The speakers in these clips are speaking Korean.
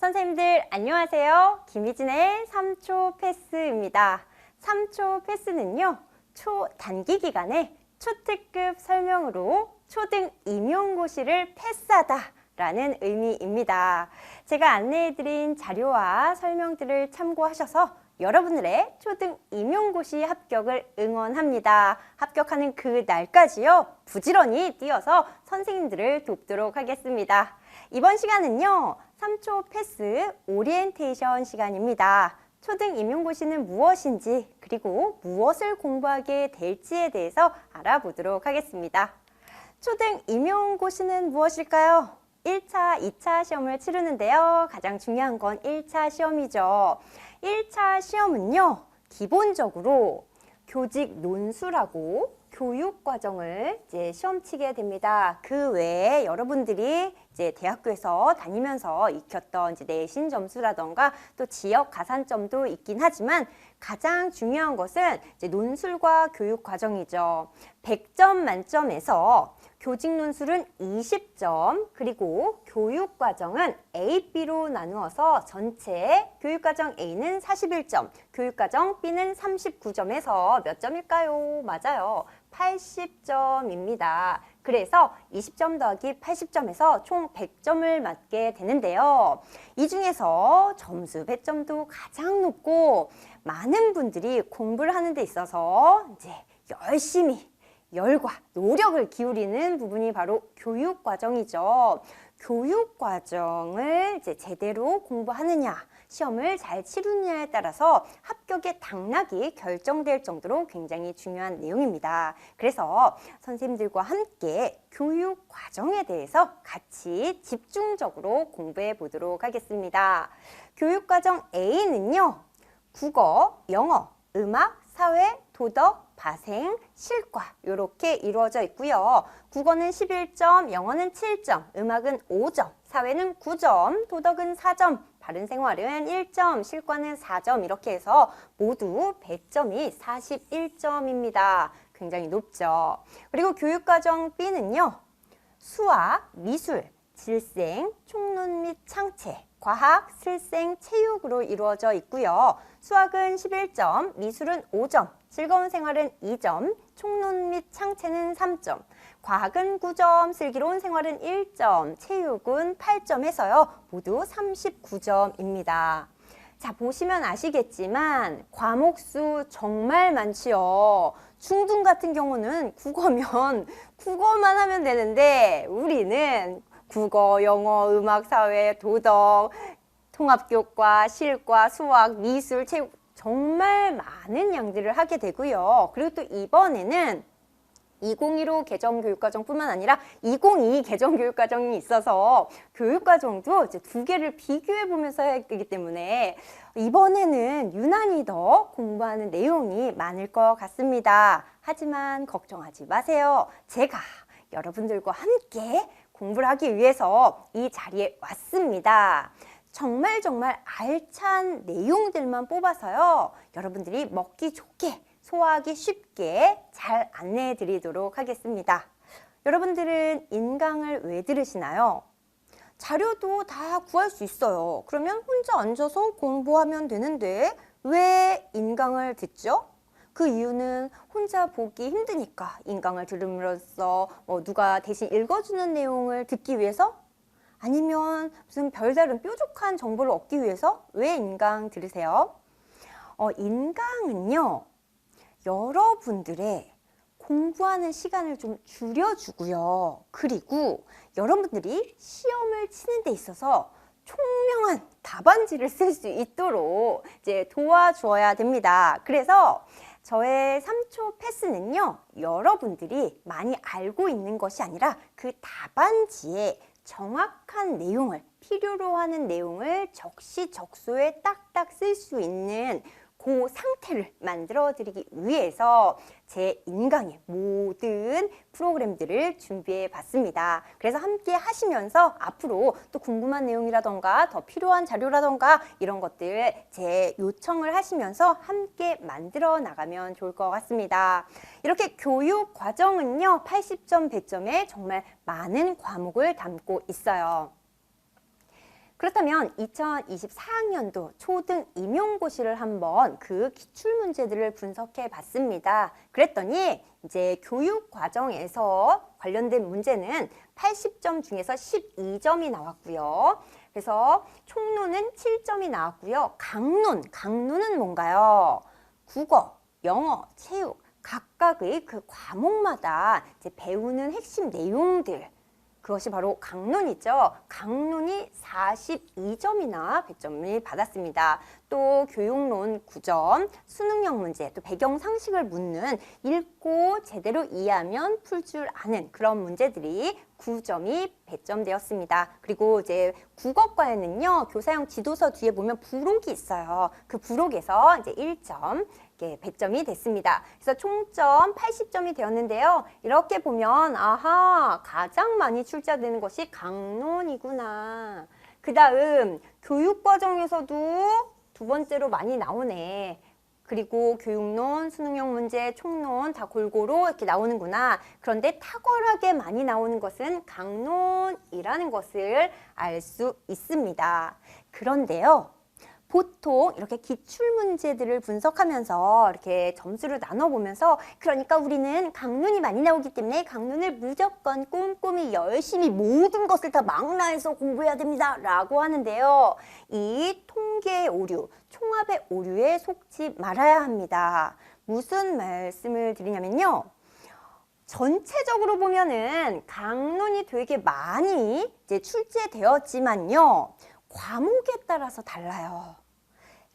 선생님들 안녕하세요. 김희진의 3초 패스입니다. 3초 패스는요. 초 단기 기간에 초특급 설명으로 초등 임용고시를 패스하다 라는 의미입니다. 제가 안내해드린 자료와 설명들을 참고하셔서 여러분들의 초등 임용고시 합격을 응원합니다. 합격하는 그 날까지요. 부지런히 뛰어서 선생님들을 돕도록 하겠습니다. 이번 시간은요. 3초 패스 오리엔테이션 시간입니다. 초등 임용고시는 무엇인지 그리고 무엇을 공부하게 될지에 대해서 알아보도록 하겠습니다. 초등 임용고시는 무엇일까요? 1차, 2차 시험을 치르는데요. 가장 중요한 건 1차 시험이죠. 1차 시험은요. 기본적으로 교직 논술하고 교육 과정을 이제 시험 치게 됩니다. 그 외에 여러분들이 이제 대학교에서 다니면서 익혔던 이제 내신 점수라던가 또 지역 가산점도 있긴 하지만 가장 중요한 것은 이제 논술과 교육 과정이죠. 100점 만점에서 교직 논술은 20점, 그리고 교육 과정은 A, B로 나누어서 전체 교육 과정 A는 41점, 교육 과정 B는 39점에서 몇 점일까요? 맞아요. 80점입니다. 그래서 20점 더하기 80점에서 총 100점을 맞게 되는데요. 이 중에서 점수 배점도 가장 높고 많은 분들이 공부를 하는 데 있어서 이제 열심히 열과 노력을 기울이는 부분이 바로 교육 과정이죠. 교육 과정을 이제 제대로 공부하느냐, 시험을 잘 치르느냐에 따라서 합격의 당락이 결정될 정도로 굉장히 중요한 내용입니다. 그래서 선생님들과 함께 교육 과정에 대해서 같이 집중적으로 공부해 보도록 하겠습니다. 교육 과정 A는요, 국어, 영어, 음악, 사회, 도덕, 발생, 실과 이렇게 이루어져 있고요. 국어는 11점, 영어는 7점, 음악은 5점, 사회는 9점, 도덕은 4점, 바른 생활은 1점, 실과는 4점 이렇게 해서 모두 배점이 41점입니다. 굉장히 높죠. 그리고 교육과정 B는요. 수학, 미술, 질생, 총론 및 창체, 과학, 슬생, 체육으로 이루어져 있고요. 수학은 11점, 미술은 5점, 즐거운 생활은 2점, 총론 및 창체는 3점, 과학은 9점, 슬기로운 생활은 1점, 체육은 8점 해서요. 모두 39점입니다. 자, 보시면 아시겠지만 과목 수 정말 많지요. 중등 같은 경우는 국어면 국어만 하면 되는데 우리는 국어, 영어, 음악, 사회, 도덕, 통합교과, 실과, 수학, 미술, 체육 정말 많은 양들을 하게 되고요. 그리고 또 이번에는 2015 개정 교육과정뿐만 아니라 2022 개정 교육과정이 있어서 교육과정도 이제 두 개를 비교해 보면서 해야 되기 때문에 이번에는 유난히 더 공부하는 내용이 많을 것 같습니다. 하지만 걱정하지 마세요. 제가 여러분들과 함께 공부를 하기 위해서 이 자리에 왔습니다. 정말 정말 알찬 내용들만 뽑아서요. 여러분들이 먹기 좋게 소화하기 쉽게 잘 안내해 드리도록 하겠습니다. 여러분들은 인강을 왜 들으시나요? 자료도 다 구할 수 있어요. 그러면 혼자 앉아서 공부하면 되는데 왜 인강을 듣죠? 그 이유는 혼자 보기 힘드니까 인강을 들음으로써 뭐 누가 대신 읽어주는 내용을 듣기 위해서 아니면 무슨 별다른 뾰족한 정보를 얻기 위해서 왜 인강 들으세요? 어, 인강은요, 여러분들의 공부하는 시간을 좀 줄여주고요. 그리고 여러분들이 시험을 치는 데 있어서 총명한 답안지를 쓸 수 있도록 이제 도와주어야 됩니다. 그래서 저의 3초 패스는요, 여러분들이 많이 알고 있는 것이 아니라 그 답안지에 정확한 내용을, 필요로 하는 내용을 적시적소에 딱딱 쓸 수 있는 그 상태를 만들어 드리기 위해서 제 인강의 모든 프로그램들을 준비해 봤습니다. 그래서 함께 하시면서 앞으로 또 궁금한 내용이라던가 더 필요한 자료라던가 이런 것들 제 요청을 하시면서 함께 만들어 나가면 좋을 것 같습니다. 이렇게 교육 과정은요, 80점, 100점에 정말 많은 과목을 담고 있어요. 그렇다면 2024학년도 초등 임용고시를 한번 그 기출 문제들을 분석해 봤습니다. 그랬더니 이제 교육 과정에서 관련된 문제는 80점 중에서 12점이 나왔고요. 그래서 총론은 7점이 나왔고요. 강론, 강론은 뭔가요? 국어, 영어, 체육 각각의 그 과목마다 이제 배우는 핵심 내용들 그것이 바로 강론이죠. 강론이 42점이나 배점을 받았습니다. 또 교육론 9점, 수능형 문제, 또 배경 상식을 묻는 읽고 제대로 이해하면 풀 줄 아는 그런 문제들이 9점이 배점되었습니다. 그리고 이제 국어과에는요, 교사형 지도서 뒤에 보면 부록이 있어요. 그 부록에서 이제 1점 이렇게 배점이 됐습니다. 그래서 총점 80점이 되었는데요. 이렇게 보면 아하 가장 많이 출제되는 것이 강론이구나. 그 다음 교육 과정에서도 두 번째로 많이 나오네. 그리고 교육론, 수능형 문제, 총론 다 골고루 이렇게 나오는구나. 그런데 탁월하게 많이 나오는 것은 강론이라는 것을 알 수 있습니다. 그런데요. 보통 이렇게 기출 문제들을 분석하면서 이렇게 점수를 나눠보면서 그러니까 우리는 강론이 많이 나오기 때문에 강론을 무조건 꼼꼼히 열심히 모든 것을 다 망라해서 공부해야 됩니다 라고 하는데요. 이 통계 오류, 총합의 오류에 속지 말아야 합니다. 무슨 말씀을 드리냐면요. 전체적으로 보면은 강론이 되게 많이 이제 출제되었지만요 과목에 따라서 달라요.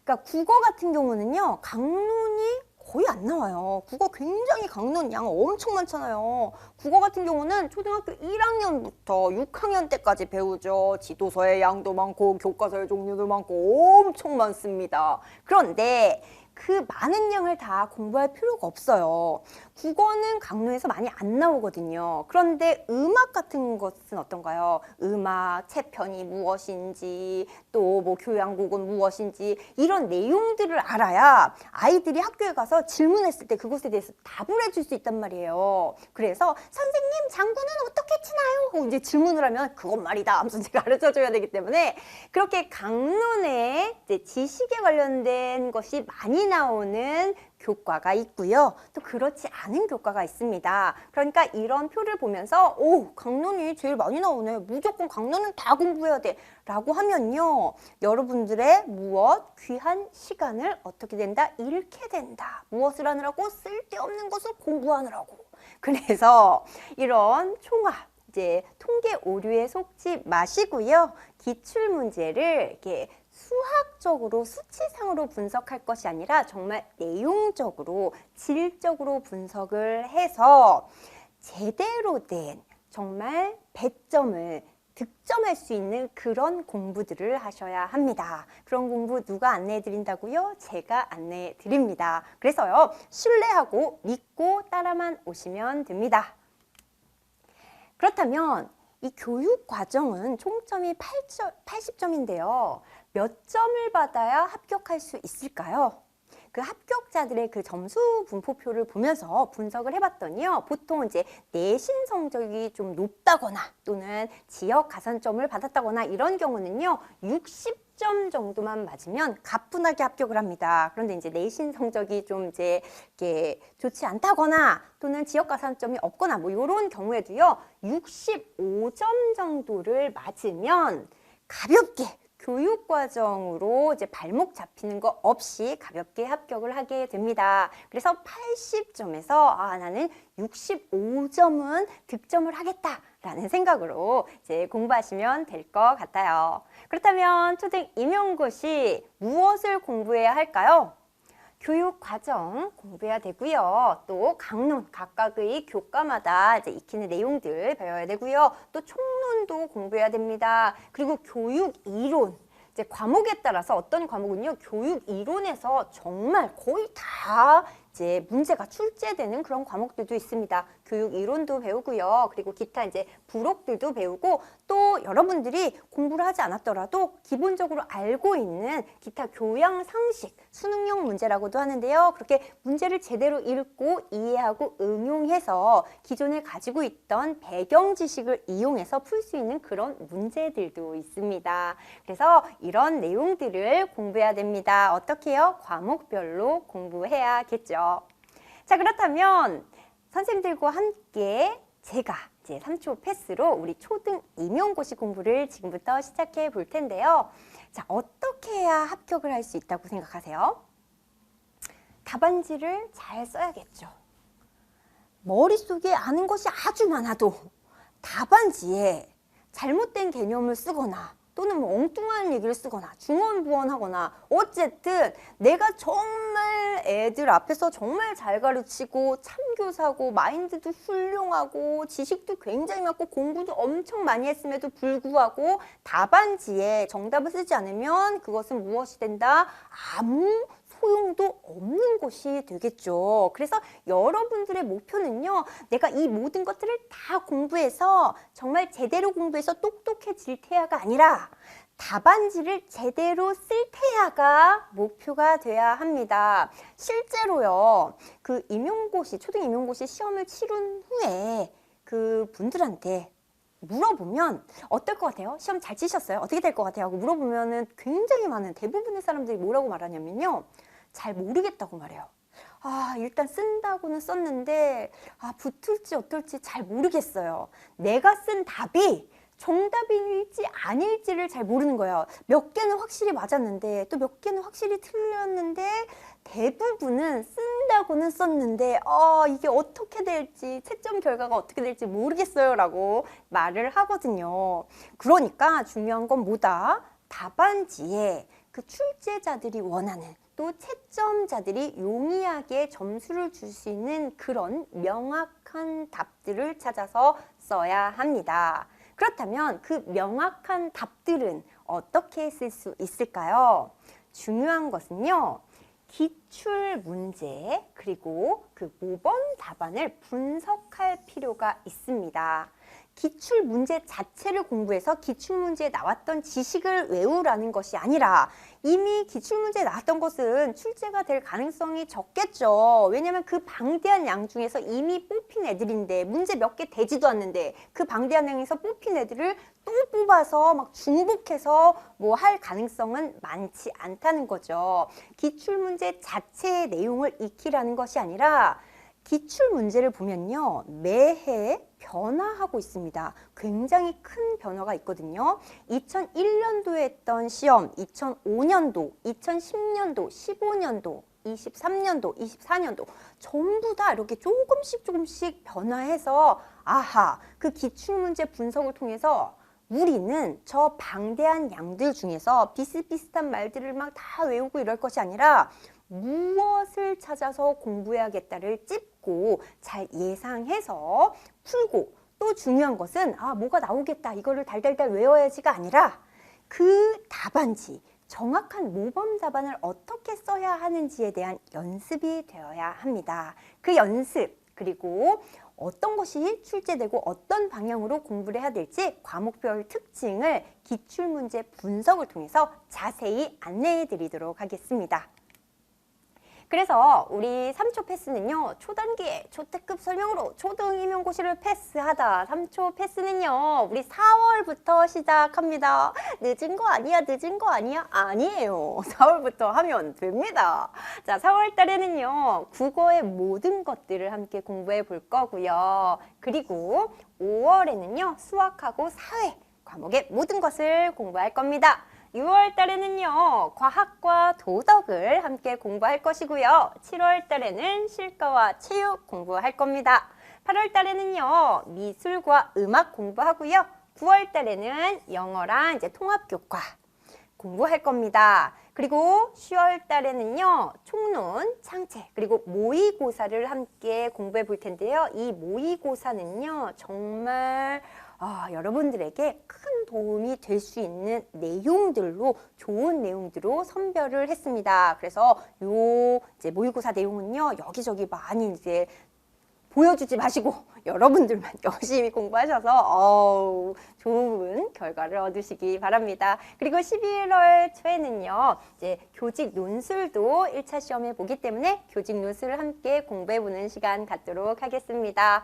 그러니까 국어 같은 경우는요, 강론이 거의 안 나와요. 국어 굉장히 강론 양 엄청 많잖아요. 국어 같은 경우는 초등학교 1학년부터 6학년 때까지 배우죠. 지도서의 양도 많고 교과서의 종류도 많고 엄청 많습니다. 그런데 그 많은 양을 다 공부할 필요가 없어요. 국어는 강론에서 많이 안 나오거든요. 그런데 음악 같은 것은 어떤가요? 음악, 채편이 무엇인지, 또 뭐 교양곡은 무엇인지, 이런 내용들을 알아야 아이들이 학교에 가서 질문했을 때 그것에 대해서 답을 해줄 수 있단 말이에요. 그래서 선생님, 장구는 어떻게 치나요? 이제 질문을 하면 그건 말이다 하면서 제가 가르쳐 줘야 되기 때문에 그렇게 강론에 이제 지식에 관련된 것이 많이 나오는 교과가 있고요. 또 그렇지 않은 교과가 있습니다. 그러니까 이런 표를 보면서 오 강론이 제일 많이 나오네. 무조건 강론은 다 공부해야 돼. 라고 하면요. 여러분들의 무엇 귀한 시간을 어떻게 된다? 잃게 된다. 무엇을 하느라고 쓸데없는 것을 공부하느라고. 그래서 이런 총합 이제 통계 오류에 속지 마시고요. 기출 문제를 이렇게 수학적으로 수치상으로 분석할 것이 아니라 정말 내용적으로 질적으로 분석을 해서 제대로 된 정말 배점을 득점할 수 있는 그런 공부들을 하셔야 합니다. 그런 공부 누가 안내해 드린다고요? 제가 안내해 드립니다. 그래서요, 신뢰하고 믿고 따라만 오시면 됩니다. 그렇다면 이 교육 과정은 총점이 8점, 80점인데요. 몇 점을 받아야 합격할 수 있을까요? 그 합격자들의 그 점수 분포표를 보면서 분석을 해봤더니요. 보통 이제 내신 성적이 좀 높다거나 또는 지역 가산점을 받았다거나 이런 경우는요. 60점 정도만 맞으면 가뿐하게 합격을 합니다. 그런데 이제 내신 성적이 좀 이제 이렇게 좋지 않다거나 또는 지역 가산점이 없거나 뭐 이런 경우에도요. 65점 정도를 맞으면 가볍게 교육 과정으로 이제 발목 잡히는 거 없이 가볍게 합격을 하게 됩니다. 그래서 80점에서 아 나는 65점은 득점을 하겠다 라는 생각으로 이제 공부하시면 될 것 같아요. 그렇다면 초등 임용고시 무엇을 공부해야 할까요? 교육 과정 공부해야 되고요. 또 강론 각각의 교과마다 이제 익히는 내용들 배워야 되고요. 또 총론도 공부해야 됩니다. 그리고 교육 이론 이제 과목에 따라서 어떤 과목은요 교육 이론에서 정말 거의 다 이제 문제가 출제되는 그런 과목들도 있습니다. 교육 이론도 배우고요. 그리고 기타 이제 부록들도 배우고 또 여러분들이 공부를 하지 않았더라도 기본적으로 알고 있는 기타 교양 상식, 수능형 문제라고도 하는데요. 그렇게 문제를 제대로 읽고 이해하고 응용해서 기존에 가지고 있던 배경 지식을 이용해서 풀 수 있는 그런 문제들도 있습니다. 그래서 이런 내용들을 공부해야 됩니다. 어떻게요? 과목별로 공부해야겠죠. 자, 그렇다면 선생님들과 함께 제가 이제 3초 패스로 우리 초등 임용고시 공부를 지금부터 시작해 볼 텐데요. 자, 어떻게 해야 합격을 할 수 있다고 생각하세요? 답안지를 잘 써야겠죠. 머릿속에 아는 것이 아주 많아도 답안지에 잘못된 개념을 쓰거나 또는 뭐 엉뚱한 얘기를 쓰거나 중언부언하거나 어쨌든 내가 정말 애들 앞에서 정말 잘 가르치고 참교사고 마인드도 훌륭하고 지식도 굉장히 많고 공부도 엄청 많이 했음에도 불구하고 답안지에 정답을 쓰지 않으면 그것은 무엇이 된다? 아무 소용도 없는 곳이 되겠죠. 그래서 여러분들의 목표는요, 내가 이 모든 것들을 다 공부해서 정말 제대로 공부해서 똑똑해질 테야가 아니라 답안지를 제대로 쓸 테야가 목표가 돼야 합니다. 실제로요, 그 임용고시, 초등 임용고시 시험을 치른 후에 그 분들한테 물어보면 어떨 것 같아요? 시험 잘 치셨어요? 어떻게 될 것 같아요? 하고 물어보면 은 굉장히 많은 대부분의 사람들이 뭐라고 말하냐면요. 잘 모르겠다고 말해요. 아, 일단 쓴다고는 썼는데, 아, 붙을지 어떨지 잘 모르겠어요. 내가 쓴 답이 정답일지 아닐지를 잘 모르는 거예요. 몇 개는 확실히 맞았는데, 또 몇 개는 확실히 틀렸는데, 대부분은 쓴다고는 썼는데, 아, 이게 어떻게 될지, 채점 결과가 어떻게 될지 모르겠어요. 라고 말을 하거든요. 그러니까 중요한 건 뭐다? 답안지에 그 출제자들이 원하는 또 채점자들이 용이하게 점수를 줄 수 있는 그런 명확한 답들을 찾아서 써야 합니다. 그렇다면 그 명확한 답들은 어떻게 쓸 수 있을까요? 중요한 것은요. 기출 문제 그리고 그 모범 답안을 분석할 필요가 있습니다. 기출 문제 자체를 공부해서 기출 문제에 나왔던 지식을 외우라는 것이 아니라 이미 기출 문제에 나왔던 것은 출제가 될 가능성이 적겠죠. 왜냐하면 그 방대한 양 중에서 이미 뽑힌 애들인데 문제 몇 개 되지도 않는데 그 방대한 양에서 뽑힌 애들을 또 뽑아서 막 중복해서 뭐 할 가능성은 많지 않다는 거죠. 기출 문제 자체의 내용을 익히라는 것이 아니라 기출 문제를 보면요. 매해 변화하고 있습니다. 굉장히 큰 변화가 있거든요. 2001년도에 했던 시험, 2005년도, 2010년도, 15년도, 23년도, 24년도 전부 다 이렇게 조금씩 조금씩 변화해서 아하, 그 기출문제 분석을 통해서 우리는 저 방대한 양들 중에서 비슷비슷한 말들을 막 다 외우고 이럴 것이 아니라 무엇을 찾아서 공부해야겠다를 찝고 잘 예상해서 풀고 또 중요한 것은 아 뭐가 나오겠다 이거를 달달달 외워야지가 아니라 그 답안지 정확한 모범 답안을 어떻게 써야 하는지에 대한 연습이 되어야 합니다. 그 연습 그리고 어떤 것이 출제되고 어떤 방향으로 공부를 해야 될지 과목별 특징을 기출문제 분석을 통해서 자세히 안내해 드리도록 하겠습니다. 그래서 우리 3초 패스는요, 초단계, 초특급 설명으로 초등 임용고시를 패스하다. 3초 패스는요, 우리 4월부터 시작합니다. 늦은 거 아니야, 늦은 거 아니야? 아니에요. 4월부터 하면 됩니다. 자, 4월 달에는요, 국어의 모든 것들을 함께 공부해 볼 거고요. 그리고 5월에는요, 수학하고 사회 과목의 모든 것을 공부할 겁니다. 6월 달에는요, 과학과 도덕을 함께 공부할 것이고요. 7월 달에는 실과와 체육 공부할 겁니다. 8월 달에는요, 미술과 음악 공부하고요. 9월 달에는 영어랑 이제 통합교과 공부할 겁니다. 그리고 10월 달에는요, 총론, 창체, 그리고 모의고사를 함께 공부해 볼 텐데요. 이 모의고사는요, 정말 아, 여러분들에게 큰 도움이 될 수 있는 내용들로 좋은 내용들로 선별을 했습니다. 그래서 요 이제 모의고사 내용은요 여기저기 많이 이제 보여주지 마시고 여러분들만 열심히 공부하셔서 어우, 좋은 결과를 얻으시기 바랍니다. 그리고 11월 초에는요, 이제 교직 논술도 1차 시험에 보기 때문에 교직 논술을 함께 공부해보는 시간 갖도록 하겠습니다.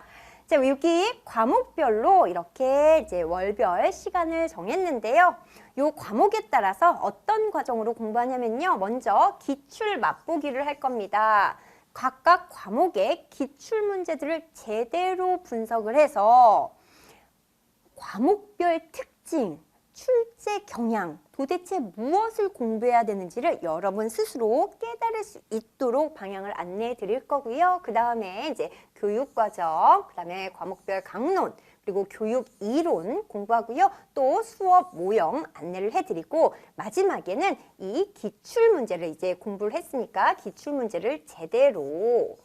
자, 여기 과목별로 이렇게 이제 월별 시간을 정했는데요. 요 과목에 따라서 어떤 과정으로 공부하냐면요. 먼저 기출 맛보기를 할 겁니다. 각각 과목의 기출 문제들을 제대로 분석을 해서 과목별 특징, 출제 경향, 도대체 무엇을 공부해야 되는지를 여러분 스스로 깨달을 수 있도록 방향을 안내해 드릴 거고요. 그 다음에 이제 교육과정, 그 다음에 과목별 강론, 그리고 교육 이론 공부하고요. 또 수업 모형 안내를 해드리고 마지막에는 이 기출 문제를 이제 공부를 했으니까 기출 문제를 제대로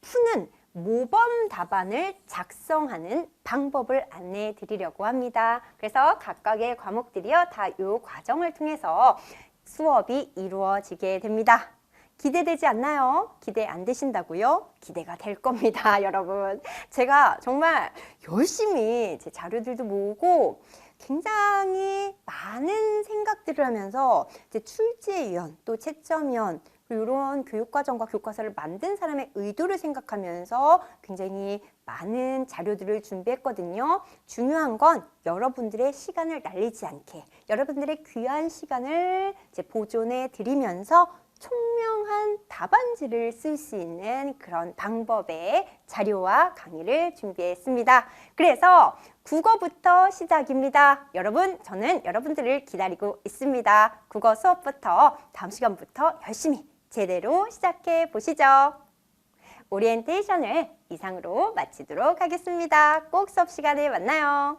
푸는 모범 답안을 작성하는 방법을 안내해 드리려고 합니다. 그래서 각각의 과목들이요. 다 이 과정을 통해서 수업이 이루어지게 됩니다. 기대되지 않나요? 기대 안 되신다고요? 기대가 될 겁니다, 여러분. 제가 정말 열심히 제 자료들도 모으고 굉장히 많은 생각들을 하면서 이제 출제위원 또 채점위원 이런 교육과정과 교과서를 만든 사람의 의도를 생각하면서 굉장히 많은 자료들을 준비했거든요. 중요한 건 여러분들의 시간을 날리지 않게 여러분들의 귀한 시간을 이제 보존해 드리면서 총명한 답안지를 쓸 수 있는 그런 방법의 자료와 강의를 준비했습니다. 그래서 국어부터 시작입니다. 여러분, 저는 여러분들을 기다리고 있습니다. 국어 수업부터 다음 시간부터 열심히 제대로 시작해 보시죠. 오리엔테이션을 이상으로 마치도록 하겠습니다. 꼭 수업 시간에 만나요.